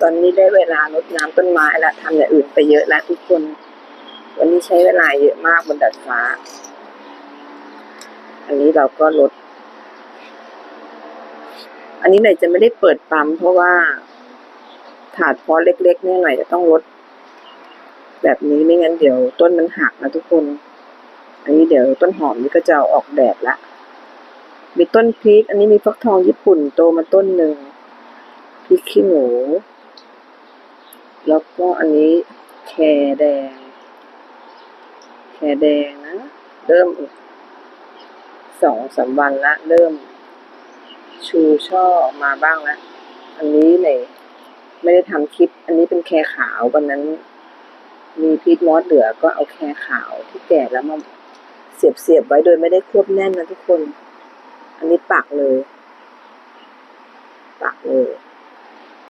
ตอนนี้ได้เวลารดน้ำต้นไม้แล้วทำอย่างอื่นไปเยอะแล้วทุกคน วันนี้ใช้เวลาเยอะมากบนดาดฟ้า อันนี้เราก็ลด อันนี้หน่อยจะไม่ได้เปิดปั๊มเพราะว่าถาดพาะเล็กๆเนี่ยหน่อยจะต้องลด แบบนี้ไม่งั้นเดี๋ยวต้นมันหักนะทุกคน อันนี้เดี๋ยวต้นหอมนี่ก็จะอออกแดดละมีต้นพริก อันนี้มีฟักทองญี่ปุ่นโตมาต้นหนึ่งพริกขี้หนู แล้วก็อันนี้แครแดง แครแดงนะ เริ่มสองสามวันละ เริ่ม ชูช่อออกมาบ้างล้วอันนี้เนี่ยไม่ได้ทำคลิป อันนี้เป็นแครขาววันนั้น มีพีทมอสเหลือก็เอาแครขาวที่แก่แล้วมาเสียบเสียบๆไว้โดยไม่ได้ควบแน่นนะทุกคน อันนี้ปักเลย ปักเลย